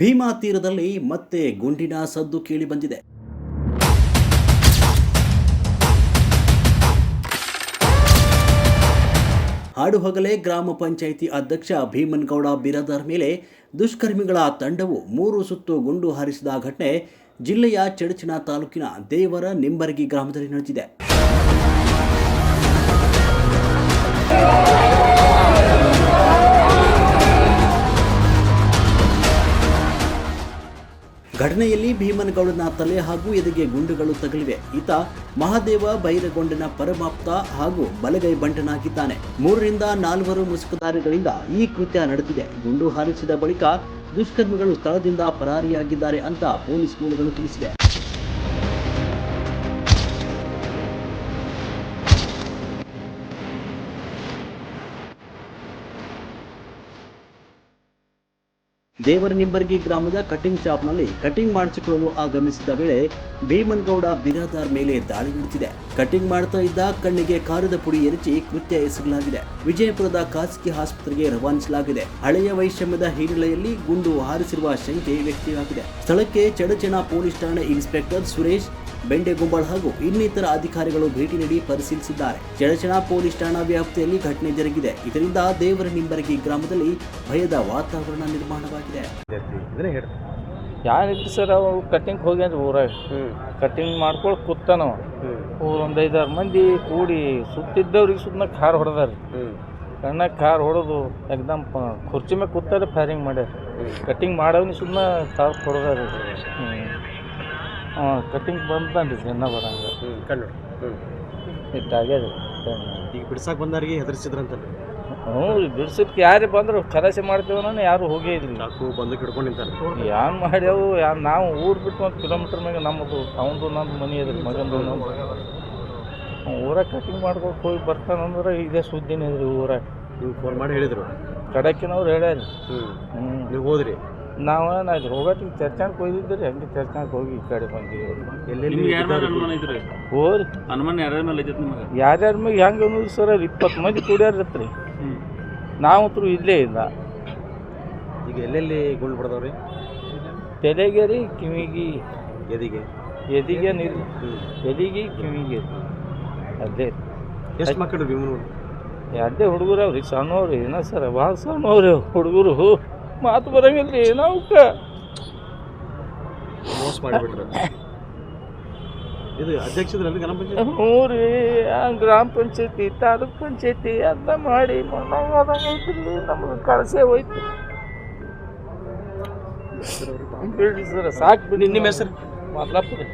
ಭೀಮಾ ತೀರದಲ್ಲಿ ಮತ್ತೆ ಗುಂಡಿನ ಸದ್ದು ಕೇಳಿ ಬಂದಿದೆ. ಹಾಡುಹಗಲೇ ಗ್ರಾಮ ಪಂಚಾಯಿತಿ ಅಧ್ಯಕ್ಷ ಭೀಮನ್ಗೌಡ ಬಿರದರ್ ಮೇಲೆ ದುಷ್ಕರ್ಮಿಗಳ ತಂಡವು ಮೂರು ಸುತ್ತು ಗುಂಡು ಹಾರಿಸಿದ ಘಟನೆ ಜಿಲ್ಲೆಯ ಚಡಚಣ ತಾಲೂಕಿನ ದೇವರ ನಿಂಬರಗಿ ಗ್ರಾಮದಲ್ಲಿ ನಡೆದಿದೆ. ಘಟನೆಯಲ್ಲಿ ಭೀಮನಗೌಡನ ತಲೆ ಹಾಗೂ ಎದೆಗೆ ಗುಂಡುಗಳು ತಗಲಿವೆ. ಈತ ಮಹಾದೇವ ಬೈರಗೊಂಡನ ಪರಮಾಪ್ತ ಹಾಗೂ ಬಲಗೈ ಬಂಟನಾಗಿದ್ದಾನೆ. ಮೂರರಿಂದ ನಾಲ್ವರು ಮುಸುಕುದಾರಿಗಳಿಂದ ಈ ಕೃತ್ಯ ನಡೆದಿದೆ. ಗುಂಡು ಹಾರಿಸಿದ ಬಳಿಕ ದುಷ್ಕರ್ಮಿಗಳು ಸ್ಥಳದಿಂದ ಪರಾರಿಯಾಗಿದ್ದಾರೆ ಅಂತ ಪೊಲೀಸ್ ಮೂಲಗಳು ತಿಳಿಸಿವೆ. ದೇವರ ನಿಂಬರ್ಗಿ ಗ್ರಾಮದ ಕಟಿಂಗ್ ಶಾಪ್ನಲ್ಲಿ ಕಟಿಂಗ್ ಮಾಡಿಸಿಕೊಳ್ಳಲು ಆಗಮಿಸಿದ ವೇಳೆ ಭೀಮನ್ಗೌಡ ಬಿರಾದಾರ್ ಮೇಲೆ ದಾಳಿ ನಡೆಸಿದೆ. ಕಟಿಂಗ್ ಮಾಡ್ತಾ ಇದ್ದ ಕಣ್ಣಿಗೆ ಕಾರದ ಪುಡಿ ಎರಚಿ ಕೃತ್ಯ ಎಸಗಲಾಗಿದೆ. ವಿಜಯಪುರದ ಖಾಸಗಿ ಆಸ್ಪತ್ರೆಗೆ ರವಾನಿಸಲಾಗಿದೆ. ಹಳೆಯ ವೈಷಮ್ಯದ ಹಿನ್ನೆಲೆಯಲ್ಲಿ ಗುಂಡು ಹಾರಿಸಿರುವ ಶಂಕೆ ವ್ಯಕ್ತವಾಗಿದೆ. ಸ್ಥಳಕ್ಕೆ ಚಡಚಣ ಪೊಲೀಸ್ ಠಾಣೆ ಇನ್ಸ್ಪೆಕ್ಟರ್ ಸುರೇಶ್ ಬೆಂಡೆಗುಂಬಳ್ ಹಾಗೂ ಇನ್ನಿತರ ಅಧಿಕಾರಿಗಳು ಭೇಟಿ ನೀಡಿ ಪರಿಶೀಲಿಸಿದ್ದಾರೆ. ಚಡಚಣ ಪೊಲೀಸ್ ಠಾಣಾ ವ್ಯಾಪ್ತಿಯಲ್ಲಿ ಘಟನೆ ಜರುಗಿದೆ. ಇದರಿಂದ ದೇವರ ನಿಂಬರಗಿ ಗ್ರಾಮದಲ್ಲಿ ಭಯದ ವಾತಾವರಣ ನಿರ್ಮಾಣವಾಗಿದೆ. ಯಾರಿದ್ರು ಸರ್ ಅವು ಕಟ್ಟಿಂಗ್ ಹೋಗ್ಯಾನ್ರಿ ಊರಾಗ. ಕಟ್ಟಿಂಗ್ ಮಾಡ್ಕೊಳ್ ಕೂತಾನ ಒಂದು ಐದಾರು ಮಂದಿ ಕೂಡಿ ಸುತ್ತಿದ್ದವ್ರಿಗೆ ಸುಮ್ಮನೆ ಕಾರ್ ಹೊಡೆದಾರ. ಕಣ್ಣಾಗ ಕಾರ್ ಹೊಡೆದು ಎಕ್ದಮ್ ಕುರ್ಚಿ ಮೇಲೆ ಕೂತಾರೆ ಫೈರಿಂಗ್ ಮಾಡ್ಯಾರ. ಕಟ್ಟಿಂಗ್ ಮಾಡವ್ನಿ ಸುಮ್ಮನೆ ಕಾರ್ ಹೊಡೆದಾರ. ಹಾಂ ಕಟ್ಟಿಂಗ್ ಬಂತಾನ್ರಿ ಜನ ಬರಂಗ ಕಣ್ಣು. ಹ್ಞೂ ಈಗ ಬಿಡ್ಸಕ್ ಬಂದವ್ರಿಗೆ ಹೆದರ್ಸಿದ್ರಂತ ಹ್ಞೂ ಬಿಡ್ಸಕ್ಕೆ ಯಾರು ಬಂದ್ರು ಖಲಾಸೆ ಮಾಡ್ತೇವೆ ನಾನು ಯಾರು ಹೋಗೇ ಇದ್ರಿ ಚಾಕು ಬಂದು ಹಿಡ್ಕೊಂಡು ನಿಂತಾನೆ ಯಾನ್ ಮಾಡ್ಯಾವು ಯಾ ನಾವು ಊರು ಬಿಟ್ಟು ಒಂದು ಕಿಲೋಮೀಟ್ರ್ ಮ್ಯಾಗ ನಮ್ಮದು ಅವಂದು ನಮ್ದು ಮನೆ ಅದ್ರಿ ಮಗಂದು ನಮ್ಮ ಊರಾಗ ಕಟಿಂಗ್ ಮಾಡ್ಕೊಂಡು ಹೋಗಿ ಬರ್ತಾನಂದ್ರೆ ಇದೇ ಸುದ್ದಿನೇ ಇದ್ರಿ ಊರಾಗ. ನೀವು ಫೋನ್ ಮಾಡಿ ಹೇಳಿದ್ರು. ಕಡಕಿನವ್ರು ಹೇಳ್ಯಾರಿ. ಹ್ಞೂ ಹ್ಞೂ ನೀವು ಹೋದ್ರಿ. ನಾವು ನಾವು ಹೋಗಟ್ಟಿಗೆ ಚರ್ಚಾಕ್ ಹೋಗಿದ್ರಿ ಹಂಗೆ ಚರ್ಚಾಕ್ ಹೋಗಿ ಈ ಕಡೆ ಬಂದಿವಿ ಎಲ್ಲೆಲ್ಲಿ? ಹೋರಿ. ಹನುಮಾನ್ ಯಾರ್ಯಾರ ಮೇಲೆ ಐತಿ ನಿಮಗೆ? ಯಾರ್ಯಾರ ಮ್ಯಾಗ ಹೆಂಗೆ ಅನ್ನೋದು ಸರ್ ಅಲ್ಲಿ ಇಪ್ಪತ್ತು ಮಂದಿ ಕೂಡ್ಯಾರತ್ರಿ ನಾವಂತರೂ ಇಲ್ಲೇ ಇಲ್ಲ. ಈಗ ಎಲ್ಲೆಲ್ಲಿ ಗುಳ್ ಬಿಡ್ದವ್ರಿ? ತಲೆಗೆ ರೀ ಕಿವಿಗೆ. ಎದಿಗೆ. ಎದಿಗೆ ನೀರು. ಎದಿಗೆ ಕಿವಿಗೆ. ಅದೇ. ಎಷ್ಟು ಮಕ್ಕಳು ಅದೇ ಹುಡುಗರು ಅವ್ರಿ. ಸಣ್ಣವ್ರಿ ಏನ ಸರ್ ಭಾಳ ಸಣ್ಣವ್ರಿ ಹುಡುಗರು. ಮಾತು ಬರಂಗಿಲ್ಲ ರೀ ಮೋಸ ಮಾಡಿಬಿಟ್ರು. ಇದು ಅಧ್ಯಕ್ಷದ್ರಲ್ಲಿ ಗ್ರಾಮ ಪಂಚಾಯತ್? ಹ್ಞೂ ರೀ ಆ ಗ್ರಾಮ ಪಂಚಾಯತಿ ತಾಲೂಕ್ ಪಂಚಾಯತಿ ಅಂತ ಮಾಡಿ ಐತ್ರಿ ನಮ್ಗೆ ಕಳಸೆ ಹೋಯ್ತು. ಬಿಡ್ರಿ ಸರ್ ಸಾಕು ಬಿಡಿ ನಿಮ್ಮ ಹೆಸರು. ಮಾತಾಡ್ರಿ